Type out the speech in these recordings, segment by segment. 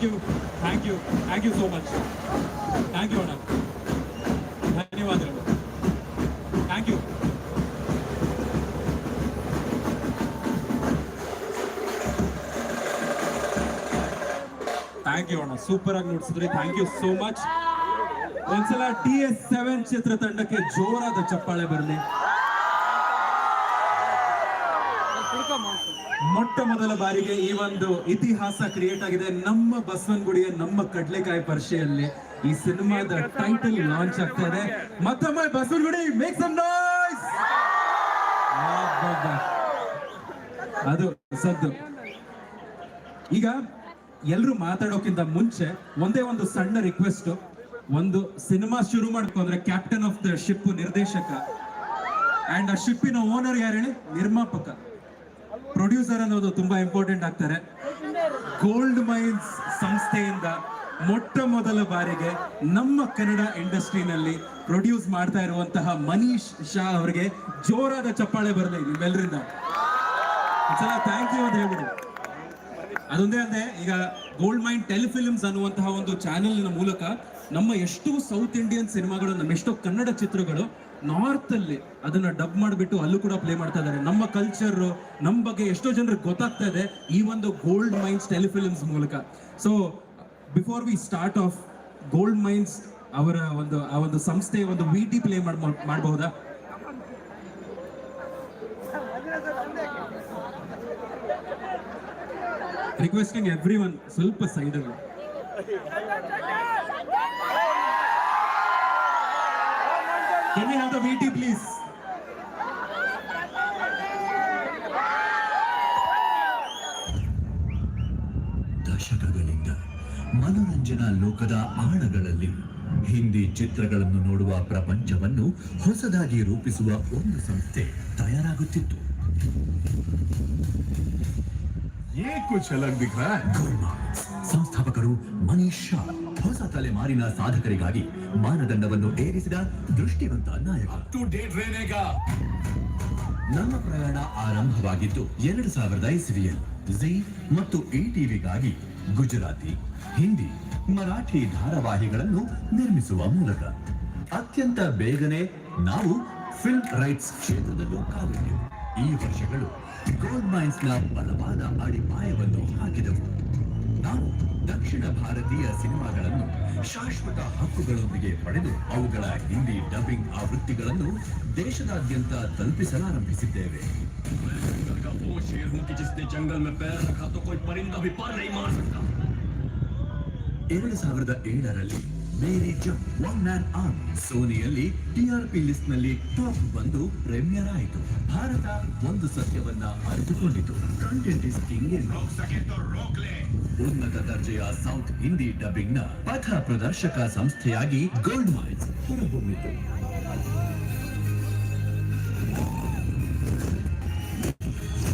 Thank you thank you thank you so much thank you ಅಣ್ಣ ಧನ್ಯವಾದಗಳು. Thank you thank you ಅಣ್ಣ. Super ಆಗಿ ನೋಡ್ಸಿದ್ರಿ. ಥ್ಯಾಂಕ್ ಯು ಸೋ ಮಚ್ ಒಂದ್ಸಲ T S seven ಚಿತ್ರತಂಡಕ್ಕೆ ಜೋರಾದ ಚಪ್ಪಾಳೆ ಬರಲಿ. ಮೊಟ್ಟ ಮೊದಲ ಬಾರಿಗೆ ಈ ಒಂದು ಇತಿಹಾಸ ಕ್ರಿಯೇಟ್ ಆಗಿದೆ. ನಮ್ಮ ಬಸವನಗುಡಿಯ ನಮ್ಮ ಕಡ್ಲೆಕಾಯಿ ಪರಿಷೆಯಲ್ಲಿ ಈ ಸಿನಿಮಾದ ಟೈಟಲ್ ಲಾಂಚ್ ಆಗ್ತಾ ಇದೆ. ಮತ್ತೊಮ್ಮೆ ಬಸವನಗುಡಿ ಮೇಕ್ ಸಮ್ ನಾಯ್ಸ್ ಅದು ಸದ್ದು. ಈಗ ಎಲ್ರು ಮಾತಾಡೋಕ್ಕಿಂತ ಮುಂಚೆ ಒಂದೇ ಒಂದು ಸಣ್ಣ ರಿಕ್ವೆಸ್ಟ್ ಒಂದು ಸಿನಿಮಾ ಶುರು ಮಾಡ್ಕೊಂಡ್ರೆ ಕ್ಯಾಪ್ಟನ್ ಆಫ್ ದ ಶಿಪ್ ನಿರ್ದೇಶಕ. ಅಂಡ್ ಆ ಶಿಪ್ಪಿನ ಓನರ್ ಯಾರು ಹೇಳಿ? ನಿರ್ಮಾಪಕ. ಪ್ರೊಡ್ಯೂಸರ್ ಅನ್ನೋದು ತುಂಬಾ ಇಂಪಾರ್ಟೆಂಟ್ ಆಗ್ತಾರೆ. ಗೋಲ್ಡ್ ಮೈನ್ಸ್ ಸಂಸ್ಥೆಯಿಂದ ಮೊಟ್ಟ ಮೊದಲ ಬಾರಿಗೆ ನಮ್ಮ ಕನ್ನಡ ಇಂಡಸ್ಟ್ರಿನಲ್ಲಿ ಪ್ರೊಡ್ಯೂಸ್ ಮಾಡ್ತಾ ಇರುವಂತಹ ಮನೀಶ್ ಶಾ ಅವರಿಗೆ ಜೋರಾದ ಚಪ್ಪಾಳೆ ಬರಲಿ ನಿಮ್ಮೆಲ್ಲರಿಂದ ಒಂದ್ಸಲ ಥ್ಯಾಂಕ್ ಯು ಅಂತ ಹೇಳ್ಬಿಡಿ. ಅದೊಂದೇ ಅಲ್ಲದೆ ಈಗ ಗೋಲ್ಡ್ ಮೈನ್ ಟೆಲಿಫಿಲ್ಮ್ಸ್ ಅನ್ನುವಂತಹ ಒಂದು ಚಾನೆಲ್ನ ಮೂಲಕ ನಮ್ಮ ಎಷ್ಟು ಸೌತ್ ಇಂಡಿಯನ್ ಸಿನಿಮಾಗಳು ನಮ್ಮ ಎಷ್ಟೋ ಕನ್ನಡ ಚಿತ್ರಗಳು ನಾರ್ತ್ ಅಲ್ಲಿ ಅದನ್ನ ಡಬ್ ಮಾಡಿಬಿಟ್ಟು ಅಲ್ಲೂ ಕೂಡ ಪ್ಲೇ ಮಾಡ್ತಾ ಇದ್ದಾರೆ. ನಮ್ಮ ಕಲ್ಚರ್ ನಮ್ಮ ಬಗ್ಗೆ ಎಷ್ಟೋ ಜನರಿಗೆ ಗೊತ್ತಾಗ್ತಾ ಇದೆ ಈ ಒಂದು ಗೋಲ್ಡ್ ಮೈನ್ಸ್ ಟೆಲಿಫಿಲ್ಮ್ಸ್ ಮೂಲಕ. So before we start off gold mines ಅವರ ಒಂದು, ಆ ಒಂದು ಸಂಸ್ಥೆಯ ಒಂದು ವಿ ಟಿ ಪ್ಲೇ ಮಾಡಬಹುದಾ? ರಿಕ್ವೆಸ್ಟಿಂಗ್ ಎವ್ರಿ ಒನ್ ಸ್ವಲ್ಪ ಸೈಡಲ್ಲಿ Can we have the please? ದಶಕಗಳಿಂದ ಮನೋರಂಜನಾ ಲೋಕದ ಆಳಗಳಲ್ಲಿ ಹಿಂದಿ ಚಿತ್ರಗಳನ್ನು ನೋಡುವ ಪ್ರಪಂಚವನ್ನು ಹೊಸದಾಗಿ ರೂಪಿಸುವ ಒಂದು ಸಂಸ್ಥೆ ತಯಾರಾಗುತ್ತಿತ್ತು ये कुछ अलग दिख रहा है ಗೋಲ್ಮಾರ್ಕ್ಸ್. ಸಂಸ್ಥಾಪಕರು ಮನೀಶ್ ಶಾ ಹೊಸ ತಲೆಮಾರಿನ ಸಾಧಕರಿಗಾಗಿ ಮಾನದಂಡವನ್ನು ಏರಿಸಿದ ದೃಷ್ಟಿವಂತ ನಾಯಕ टू डेट रहने का ನಮ್ಮ ಪ್ರಯಾಣ ಆರಂಭವಾಗಿದ್ದು ಎರಡು ಸಾವಿರದ ಇಸವಿಯಲ್ಲಿ ಜಿ ಮತ್ತು ಇ ಟಿವಿಗಾಗಿ ಗುಜರಾತಿ ಹಿಂದಿ ಮರಾಠಿ ಧಾರಾವಾಹಿಗಳನ್ನು ನಿರ್ಮಿಸುವ ಮೂಲಕ ಅತ್ಯಂತ ಬೇಗನೆ ನಾವು ಫಿಲ್ಮ್ ರೈಟ್ಸ್ ಕ್ಷೇತ್ರದಲ್ಲೂ ಕಾಲಿಟ್ಟೆವು ಈ ವರ್ಷಗಳು ಗೋಲ್ಡ್ ಮೈನ್ಸ್ನ ಬಲವಾದ ಅಡಿಪಾಯವನ್ನು ಹಾಕಿದವು. ನಾವು ದಕ್ಷಿಣ ಭಾರತೀಯ ಸಿನಿಮಾಗಳನ್ನು ಶಾಶ್ವತ ಹಕ್ಕುಗಳೊಂದಿಗೆ ಪಡೆದು ಅವುಗಳ ಹಿಂದಿ ಡಬ್ಬಿಂಗ್ ಆವೃತ್ತಿಗಳನ್ನು ದೇಶದಾದ್ಯಂತ ತಲುಪಿಸಲಾರಂಭಿಸಿದ್ದೇವೆ. ಎರಡು ಸಾವಿರದ ಏಳರಲ್ಲಿ ಮೇರಿ jump one man arm ಸೋನಿಯಲ್ಲಿ TRP list ನಲ್ಲಿ ಟಾಪ್ ಬಂದು ಪ್ರೀಮಿಯರ್ ಆಯಿತು ಭಾರತ ಒಂದು ಸತ್ಯವನ್ನ ಅರಿತುಕೊಂಡಿತು ಕಂಟೆಂಟ್ ಇಸ್ ಕಿಂಗ್ ಎಂದು सके तो रोक ले ಉನ್ನತ ದರ್ಜೆಯ ಸೌತ್ ಹಿಂದಿ ಡಬ್ಬಿಂಗ್ ನ ಪಥ ಪ್ರದರ್ಶಕ ಸಂಸ್ಥೆಯಾಗಿ ಗೋಲ್ಡ್ ಮೈನ್ಸ್ ಹೊರಹೊಮ್ಮಿತು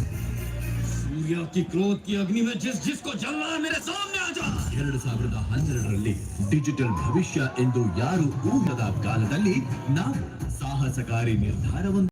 सूर्य की क्रोध की अग्नि में जिस जिसको जलना है मेरे सामने आ जा ಎರಡು ಸಾವಿರದ ಹನ್ನೆರಡರಲ್ಲಿ ಡಿಜಿಟಲ್ ಭವಿಷ್ಯ ಎಂದು ಯಾರು ಊಹದ ಕಾಲದಲ್ಲಿ ನಾವು ಸಾಹಸಕಾರಿ ನಿರ್ಧಾರವನ್ನು